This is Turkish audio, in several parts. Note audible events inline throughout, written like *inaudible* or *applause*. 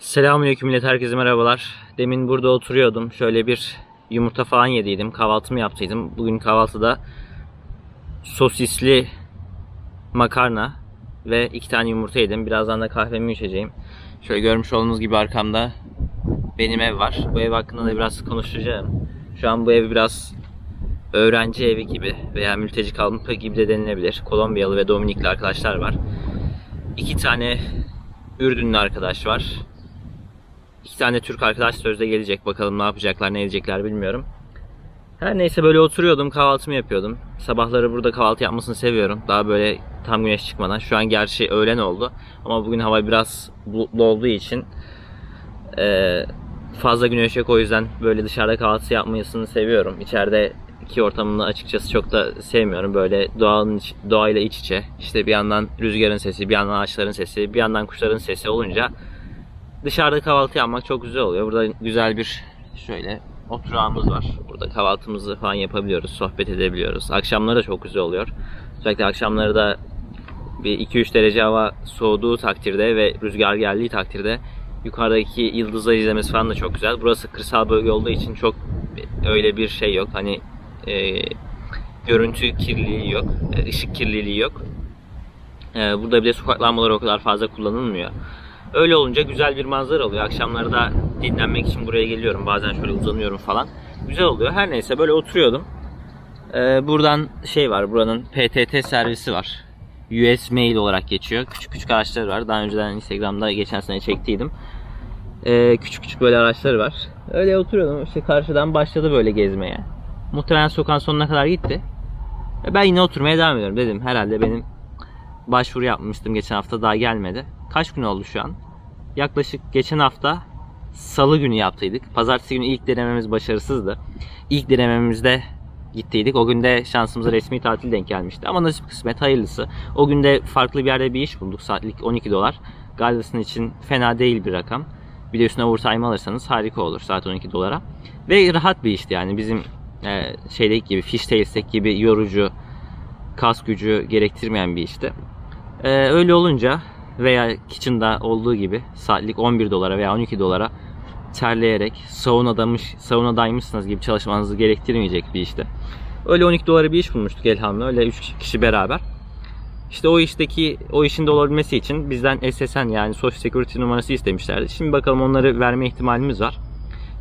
Selamünaleyküm millet herkese merhabalar. Demin burada oturuyordum. Şöyle bir yumurta falan yediydim. Kahvaltımı yaptıydım. Bugün kahvaltıda sosisli makarna ve iki tane yumurta yedim. Birazdan da kahvemi içeceğim. Şöyle görmüş olduğunuz gibi arkamda benim ev var. Bu ev hakkında da biraz konuşacağım. Şu an bu ev biraz öğrenci evi gibi veya mülteci kampı gibi de denilebilir. Kolombiyalı ve Dominikli arkadaşlar var. İki tane Ürdünlü arkadaş var. İki tane Türk arkadaş sözde gelecek. Bakalım ne yapacaklar, ne edecekler bilmiyorum. Her neyse böyle oturuyordum, kahvaltımı yapıyordum. Sabahları burada kahvaltı yapmasını seviyorum. Daha böyle tam güneş çıkmadan. Şu an gerçi öğlen oldu. Ama bugün hava biraz bulutlu olduğu için eee, fazla güneş yok. O yüzden böyle dışarıda kahvaltı yapmasını seviyorum. İçeride iki ortamını açıkçası çok da sevmiyorum. Böyle doğanın doğayla iç içe. İşte bir yandan rüzgarın sesi, bir yandan ağaçların sesi, bir yandan kuşların sesi olunca Dışarıda kahvaltı yapmak çok güzel oluyor. Burada güzel bir şöyle oturağımız var. Burada kahvaltımızı falan yapabiliyoruz, sohbet edebiliyoruz. Akşamları da çok güzel oluyor. Özellikle akşamları da bir 2-3 derece hava soğuduğu takdirde ve rüzgar geldiği takdirde yukarıdaki yıldızları izlemesi falan da çok güzel. Burası kırsal bölge olduğu için çok öyle bir şey yok. Hani e, görüntü kirliliği yok, e, ışık kirliliği yok. E, burada bir de sokak lambaları o kadar fazla kullanılmıyor. Öyle olunca güzel bir manzara oluyor. Akşamları da dinlenmek için buraya geliyorum. Bazen şöyle uzanıyorum falan. Güzel oluyor. Her neyse böyle oturuyordum. Ee, buradan şey var. Buranın PTT servisi var. US Mail olarak geçiyor. Küçük küçük araçları var. Daha önceden Instagram'da geçen sene çektiydim. Ee, küçük küçük böyle araçları var. Öyle oturuyordum. İşte karşıdan başladı böyle gezmeye. Muhtemelen sokağın sonuna kadar gitti. Ben yine oturmaya devam ediyorum. Dedim herhalde benim başvuru yapmıştım geçen hafta daha gelmedi. Kaç gün oldu şu an? Yaklaşık geçen hafta salı günü yaptıydık. Pazartesi günü ilk denememiz başarısızdı. İlk denememizde gittiydik. O günde şansımıza resmi tatil denk gelmişti. Ama nasip kısmet hayırlısı. O günde farklı bir yerde bir iş bulduk. Saatlik 12 dolar. Galveston için fena değil bir rakam. Bir de üstüne overtime alırsanız harika olur saat 12 dolara. Ve rahat bir işti yani bizim e, şeydeki gibi Fishtails'teki gibi yorucu kas gücü gerektirmeyen bir işti. Ee, öyle olunca veya Kitchen'da olduğu gibi saatlik 11 dolara veya 12 dolara terleyerek saunadamış, saunadaymışsınız gibi çalışmanızı gerektirmeyecek bir işte. Öyle 12 dolara bir iş bulmuştuk elhamdülillah. Öyle 3 kişi beraber. İşte o işteki, o işin de olabilmesi için bizden SSN yani Social Security numarası istemişlerdi. Şimdi bakalım onları verme ihtimalimiz var.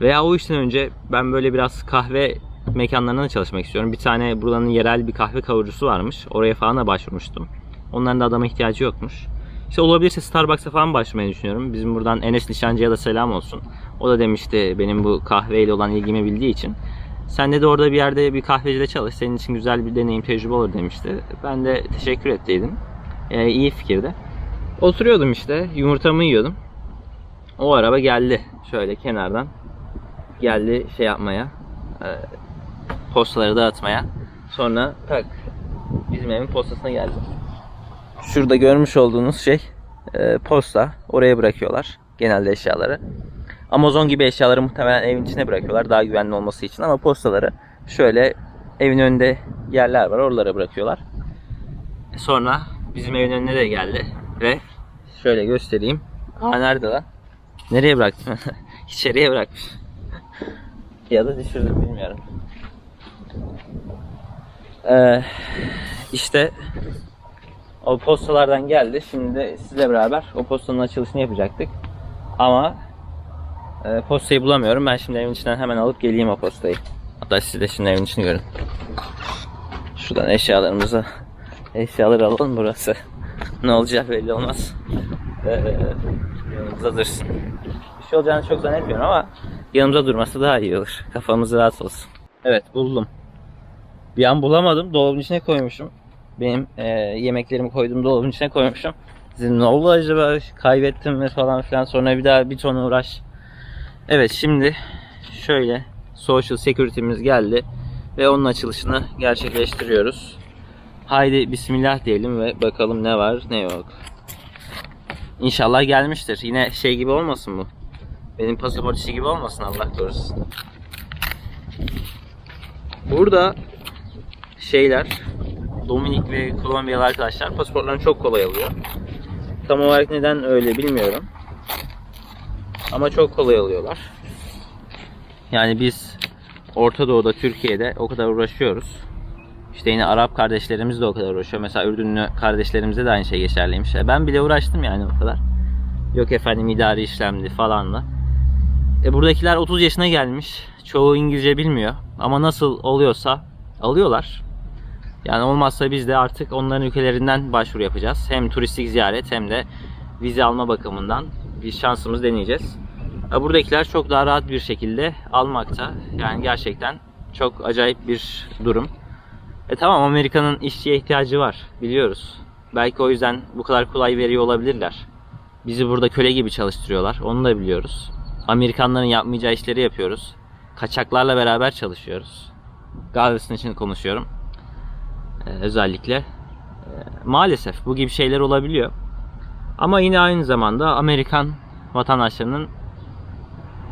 Veya o işten önce ben böyle biraz kahve mekanlarında da çalışmak istiyorum. Bir tane buranın yerel bir kahve kavurucusu varmış. Oraya falan da başvurmuştum. Onların da adama ihtiyacı yokmuş. İşte olabilirse Starbucks'a falan başvurmayı düşünüyorum. Bizim buradan Enes Nişancı'ya da selam olsun. O da demişti benim bu kahveyle olan ilgimi bildiği için. Sen de orada bir yerde bir kahvecide çalış. Senin için güzel bir deneyim, tecrübe olur demişti. Ben de teşekkür ettiydim. Ee, iyi fikirdi. Oturuyordum işte. Yumurtamı yiyordum. O araba geldi. Şöyle kenardan. Geldi şey yapmaya. e, postaları dağıtmaya. Sonra tak bizim evin postasına geldi. Şurada görmüş olduğunuz şey e, posta. Oraya bırakıyorlar genelde eşyaları. Amazon gibi eşyaları muhtemelen evin içine bırakıyorlar daha güvenli olması için ama postaları şöyle evin önünde yerler var oralara bırakıyorlar. Sonra bizim evin önüne de geldi ve şöyle göstereyim. Aa nerede lan? Nereye bıraktım? *laughs* İçeriye bırakmış. *laughs* ya da düşürdüm bilmiyorum. Ee, işte o postalardan geldi. Şimdi sizle beraber o postanın açılışını yapacaktık. Ama e, postayı bulamıyorum. Ben şimdi evin içinden hemen alıp geleyim o postayı. Hatta siz de şimdi evin içini görün. Şuradan eşyalarımızı eşyaları alalım burası. *laughs* ne olacağı belli olmaz. Ee, yanımızda dursun. Bir şey olacağını çok zannetmiyorum ama yanımıza durması daha iyi olur. Kafamız rahat olsun. Evet buldum. Bir an bulamadım. Dolabın içine koymuşum. Benim e, yemeklerimi koyduğum dolabın içine koymuşum. Dedim ne oldu acaba kaybettim mi falan filan sonra bir daha bir ton uğraş. Evet şimdi şöyle social security'miz geldi ve onun açılışını gerçekleştiriyoruz. Haydi bismillah diyelim ve bakalım ne var ne yok. İnşallah gelmiştir. Yine şey gibi olmasın bu. Benim pasaport işi gibi olmasın Allah korusun. Burada şeyler Dominik ve Kolombiyalı arkadaşlar pasaportlarını çok kolay alıyor. Tam olarak neden öyle bilmiyorum. Ama çok kolay alıyorlar. Yani biz Orta Doğu'da, Türkiye'de o kadar uğraşıyoruz. İşte yine Arap kardeşlerimiz de o kadar uğraşıyor. Mesela Ürdünlü kardeşlerimize de aynı şey geçerliymiş. E Ben bile uğraştım yani o kadar. Yok efendim idari işlemdi falanla. E buradakiler 30 yaşına gelmiş. Çoğu İngilizce bilmiyor. Ama nasıl oluyorsa alıyorlar. Yani olmazsa biz de artık onların ülkelerinden başvuru yapacağız. Hem turistik ziyaret hem de vize alma bakımından bir şansımız deneyeceğiz. Buradakiler çok daha rahat bir şekilde almakta. Yani gerçekten çok acayip bir durum. E tamam Amerika'nın işçiye ihtiyacı var biliyoruz. Belki o yüzden bu kadar kolay veriyor olabilirler. Bizi burada köle gibi çalıştırıyorlar. Onu da biliyoruz. Amerikanların yapmayacağı işleri yapıyoruz. Kaçaklarla beraber çalışıyoruz. Galveston için konuşuyorum. Ee, özellikle. Ee, maalesef bu gibi şeyler olabiliyor. Ama yine aynı zamanda Amerikan vatandaşlarının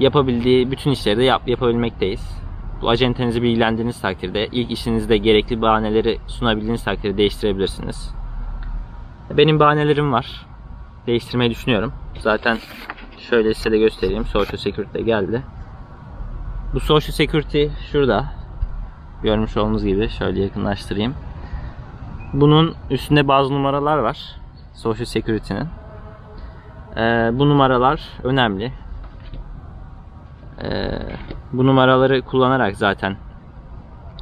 yapabildiği bütün işleri de yap, yapabilmekteyiz. Bu acentenizi bilgilendirdiğiniz takdirde ilk işinizde gerekli bahaneleri sunabildiğiniz takdirde değiştirebilirsiniz. Benim bahanelerim var. Değiştirmeyi düşünüyorum. Zaten şöyle size de göstereyim. Social Security'de geldi. Bu Social Security şurada. Görmüş olduğunuz gibi şöyle yakınlaştırayım. Bunun üstünde bazı numaralar var. Social Security'nin. Ee, bu numaralar önemli. Ee, bu numaraları kullanarak zaten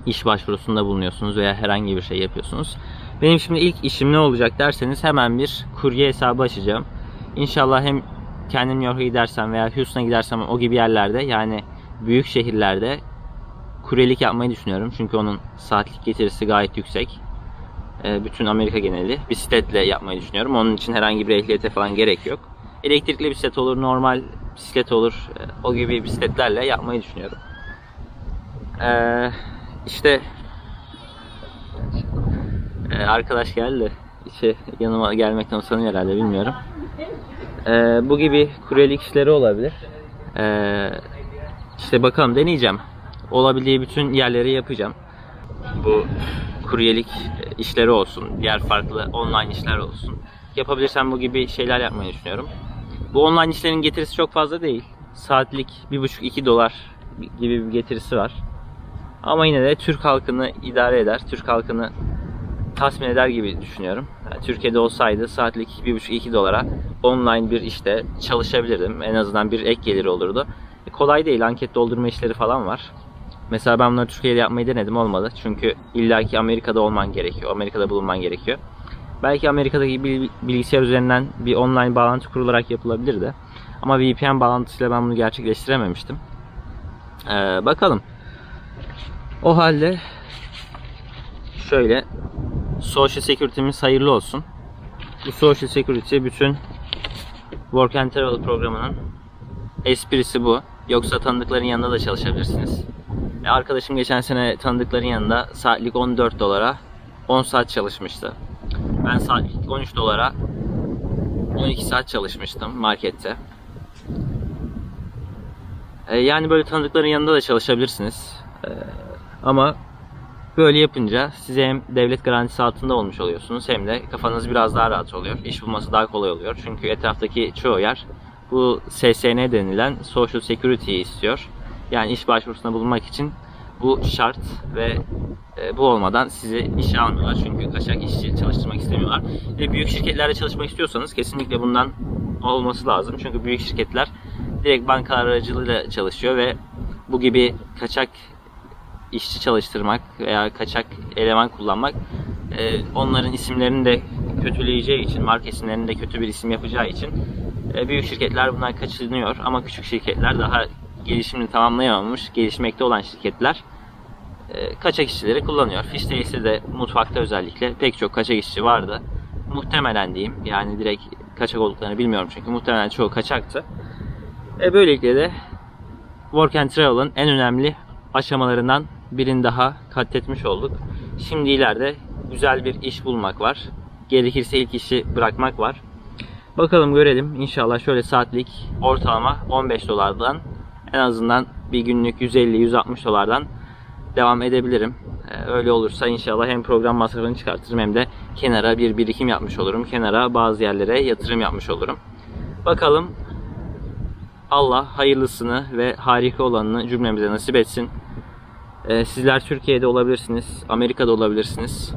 iş başvurusunda bulunuyorsunuz veya herhangi bir şey yapıyorsunuz. Benim şimdi ilk işim ne olacak derseniz hemen bir kurye hesabı açacağım. İnşallah hem kendim New York'a gidersem veya Houston'a gidersem o gibi yerlerde yani büyük şehirlerde kuryelik yapmayı düşünüyorum. Çünkü onun saatlik getirisi gayet yüksek. Ee, bütün Amerika geneli bisikletle yapmayı düşünüyorum. Onun için herhangi bir ehliyete falan gerek yok. Elektrikli bisiklet olur, normal bisiklet olur. Ee, O gibi bisikletlerle yapmayı düşünüyorum. Ee, işte ee, arkadaş geldi. İşte yanıma gelmekten utanıyor herhalde bilmiyorum. Ee, bu gibi kuryelik işleri olabilir. Ee, işte bakalım deneyeceğim. Olabildiği bütün yerleri yapacağım. Bu kuryelik işleri olsun, diğer farklı online işler olsun. Yapabilirsem bu gibi şeyler yapmayı düşünüyorum. Bu online işlerin getirisi çok fazla değil. Saatlik 1,5-2 dolar gibi bir getirisi var. Ama yine de Türk halkını idare eder. Türk halkını tatmin eder gibi düşünüyorum. Yani Türkiye'de olsaydı saatlik 1,5-2 dolara online bir işte çalışabilirdim. En azından bir ek geliri olurdu. E, kolay değil. Anket doldurma işleri falan var. Mesela ben bunları Türkiye'de yapmayı denedim olmadı. Çünkü illaki Amerika'da olman gerekiyor. Amerika'da bulunman gerekiyor. Belki Amerika'daki bilgisayar üzerinden bir online bağlantı kurularak yapılabilirdi. Ama VPN bağlantısıyla ben bunu gerçekleştirememiştim. Ee, bakalım. O halde şöyle Social Security'miz hayırlı olsun. Bu Social Security bütün Work and Travel programının esprisi bu. Yoksa tanıdıkların yanında da çalışabilirsiniz. E, Arkadaşım geçen sene tanıdıkların yanında saatlik 14 dolara 10 saat çalışmıştı. Ben saatlik 13 dolara 12 saat çalışmıştım markette. E, yani böyle tanıdıkların yanında da çalışabilirsiniz. E, ama böyle yapınca size hem devlet garantisi altında olmuş oluyorsunuz hem de kafanız biraz daha rahat oluyor. İş bulması daha kolay oluyor. Çünkü etraftaki çoğu yer bu SSN denilen Social Security'yi istiyor. Yani iş başvurusunda bulunmak için bu şart ve e, bu olmadan sizi işe almıyorlar. Çünkü kaçak işçi çalıştırmak istemiyorlar. Ve büyük şirketlerde çalışmak istiyorsanız kesinlikle bundan olması lazım. Çünkü büyük şirketler direkt bankalar aracılığıyla çalışıyor ve bu gibi kaçak işçi çalıştırmak veya kaçak eleman kullanmak e, onların isimlerini de kötüleyeceği için, marka isimlerini de kötü bir isim yapacağı için e, büyük şirketler bundan kaçınıyor ama küçük şirketler daha gelişimini tamamlayamamış, gelişmekte olan şirketler e, kaçak işçileri kullanıyor. Fişteyse de mutfakta özellikle pek çok kaçak işçi vardı. Muhtemelen diyeyim. Yani direkt kaçak olduklarını bilmiyorum çünkü muhtemelen çoğu kaçaktı. E böylelikle de Work and Travel'ın en önemli aşamalarından birini daha katletmiş olduk. Şimdi ileride güzel bir iş bulmak var. Gerekirse ilk işi bırakmak var. Bakalım görelim. İnşallah şöyle saatlik ortalama 15 dolardan en azından bir günlük 150-160 dolardan devam edebilirim. Ee, Öyle olursa inşallah hem program masrafını çıkartırım hem de kenara bir birikim yapmış olurum. Kenara bazı yerlere yatırım yapmış olurum. Bakalım Allah hayırlısını ve harika olanını cümlemize nasip etsin. Ee, sizler Türkiye'de olabilirsiniz, Amerika'da olabilirsiniz.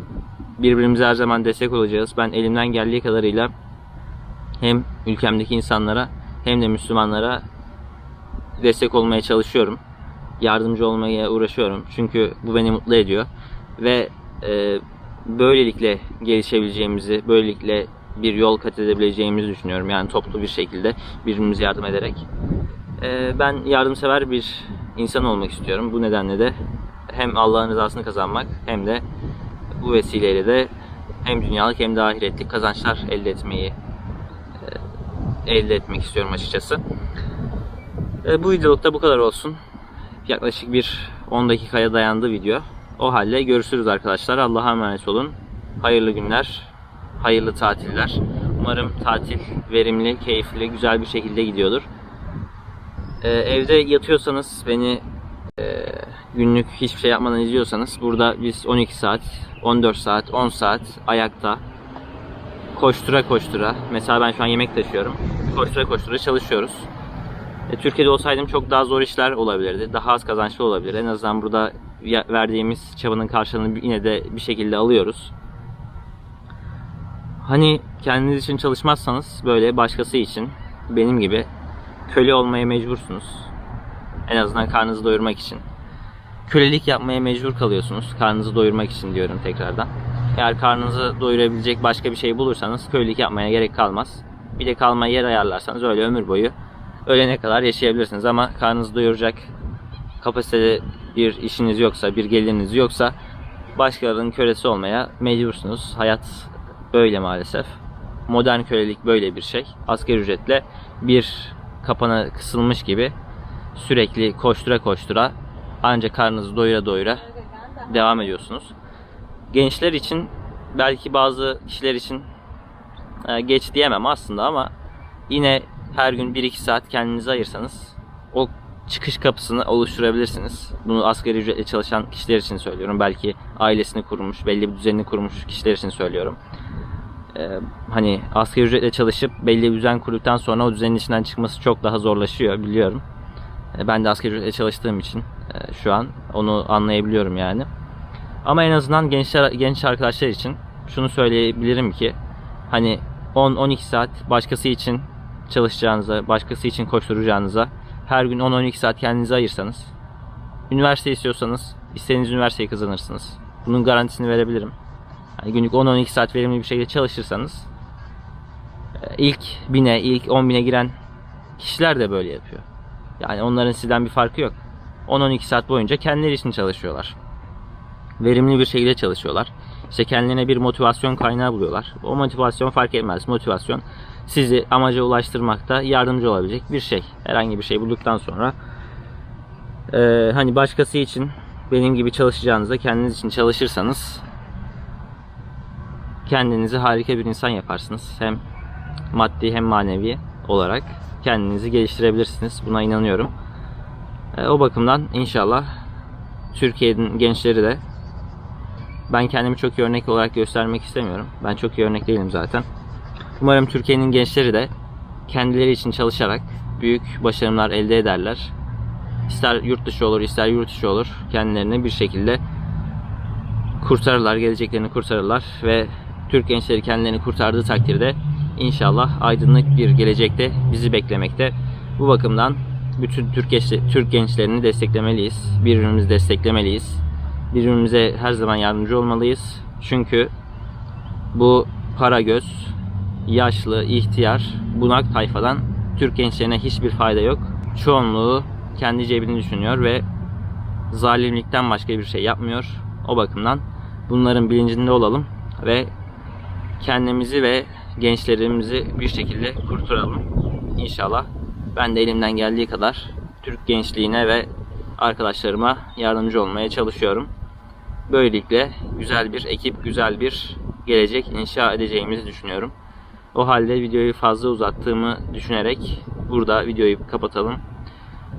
Birbirimize her zaman destek olacağız. Ben elimden geldiği kadarıyla hem ülkemdeki insanlara hem de Müslümanlara destek olmaya çalışıyorum. Yardımcı olmaya uğraşıyorum. Çünkü bu beni mutlu ediyor. Ve e, böylelikle gelişebileceğimizi, böylelikle bir yol kat edebileceğimizi düşünüyorum. Yani toplu bir şekilde birbirimize yardım ederek. E, ben yardımsever bir insan olmak istiyorum. Bu nedenle de hem Allah'ın rızasını kazanmak hem de bu vesileyle de hem dünyalık hem de ahiretlik kazançlar elde etmeyi e, elde etmek istiyorum açıkçası. E, bu videolukta bu kadar olsun. Yaklaşık bir 10 dakikaya dayandı video. O halde görüşürüz arkadaşlar. Allah'a emanet olun. Hayırlı günler, hayırlı tatiller. Umarım tatil verimli, keyifli, güzel bir şekilde gidiyordur. E, evde yatıyorsanız beni e, günlük hiçbir şey yapmadan izliyorsanız burada biz 12 saat, 14 saat, 10 saat ayakta koştura koştura. Mesela ben şu an yemek taşıyorum. Koştura koştura çalışıyoruz. E, Türkiye'de olsaydım çok daha zor işler olabilirdi. Daha az kazançlı olabilir. En azından burada verdiğimiz çabanın karşılığını yine de bir şekilde alıyoruz. Hani kendiniz için çalışmazsanız böyle başkası için benim gibi köle olmaya mecbursunuz. En azından karnınızı doyurmak için. Kölelik yapmaya mecbur kalıyorsunuz. Karnınızı doyurmak için diyorum tekrardan. Eğer karnınızı doyurabilecek başka bir şey bulursanız kölelik yapmaya gerek kalmaz. Bir de kalmaya yer ayarlarsanız öyle ömür boyu ölene kadar yaşayabilirsiniz ama karnınızı doyuracak kapasitede bir işiniz yoksa, bir geliriniz yoksa başkalarının kölesi olmaya mecbursunuz. Hayat böyle maalesef. Modern kölelik böyle bir şey. Asgari ücretle bir kapana kısılmış gibi sürekli koştura koştura ancak karnınızı doyura doyura devam ediyorsunuz. Gençler için belki bazı kişiler için e, geç diyemem aslında ama yine her gün 1-2 saat kendinize ayırsanız o çıkış kapısını oluşturabilirsiniz. Bunu asgari ücretle çalışan kişiler için söylüyorum. Belki ailesini kurmuş, belli bir düzenini kurmuş kişiler için söylüyorum. Ee, hani asgari ücretle çalışıp belli bir düzen kurduktan sonra o düzenin içinden çıkması çok daha zorlaşıyor biliyorum. Ee, ben de asgari ücretle çalıştığım için e, şu an onu anlayabiliyorum yani. Ama en azından gençler genç arkadaşlar için şunu söyleyebilirim ki hani 10-12 saat başkası için çalışacağınıza, başkası için koşturacağınıza her gün 10-12 saat kendinize ayırsanız üniversite istiyorsanız istediğiniz üniversiteyi kazanırsınız. Bunun garantisini verebilirim. Yani günlük 10-12 saat verimli bir şekilde çalışırsanız e, ilk bine, ilk 10 bine giren kişiler de böyle yapıyor. Yani onların sizden bir farkı yok. 10-12 saat boyunca kendileri için çalışıyorlar. Verimli bir şekilde çalışıyorlar. İşte kendilerine bir motivasyon kaynağı buluyorlar. O motivasyon fark etmez. Motivasyon sizi amaca ulaştırmakta yardımcı olabilecek bir şey. Herhangi bir şey bulduktan sonra e, hani başkası için benim gibi çalışacağınızda kendiniz için çalışırsanız kendinizi harika bir insan yaparsınız. Hem maddi hem manevi olarak kendinizi geliştirebilirsiniz. Buna inanıyorum. E, o bakımdan inşallah Türkiye'nin gençleri de ben kendimi çok iyi örnek olarak göstermek istemiyorum. Ben çok iyi örnek değilim zaten. Umarım Türkiye'nin gençleri de kendileri için çalışarak büyük başarımlar elde ederler. İster yurt dışı olur, ister yurt içi olur. Kendilerini bir şekilde kurtarırlar, geleceklerini kurtarırlar ve Türk gençleri kendilerini kurtardığı takdirde inşallah aydınlık bir gelecekte bizi beklemekte. Bu bakımdan bütün Türk gençlerini desteklemeliyiz. Birbirimizi desteklemeliyiz. Birbirimize her zaman yardımcı olmalıyız. Çünkü bu para göz, yaşlı, ihtiyar, bunak tayfadan Türk gençlerine hiçbir fayda yok. Çoğunluğu kendi cebini düşünüyor ve zalimlikten başka bir şey yapmıyor. O bakımdan bunların bilincinde olalım ve kendimizi ve gençlerimizi bir şekilde kurtaralım. İnşallah ben de elimden geldiği kadar Türk gençliğine ve arkadaşlarıma yardımcı olmaya çalışıyorum. Böylelikle güzel bir ekip, güzel bir gelecek inşa edeceğimizi düşünüyorum. O halde videoyu fazla uzattığımı düşünerek burada videoyu kapatalım.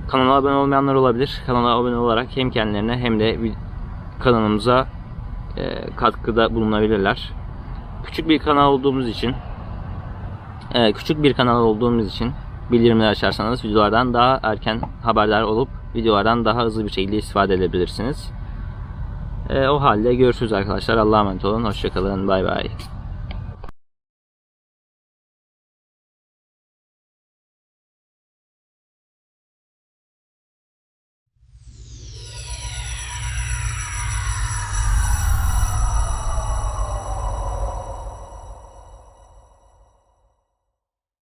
Kanala abone olmayanlar olabilir. Kanala abone olarak hem kendilerine hem de kanalımıza e, katkıda bulunabilirler. Küçük bir kanal olduğumuz için e, küçük bir kanal olduğumuz için bildirimleri açarsanız videolardan daha erken haberdar olup videolardan daha hızlı bir şekilde istifade edebilirsiniz. E, o halde görüşürüz arkadaşlar. Allah'a emanet olun. Hoşçakalın. Bay bay.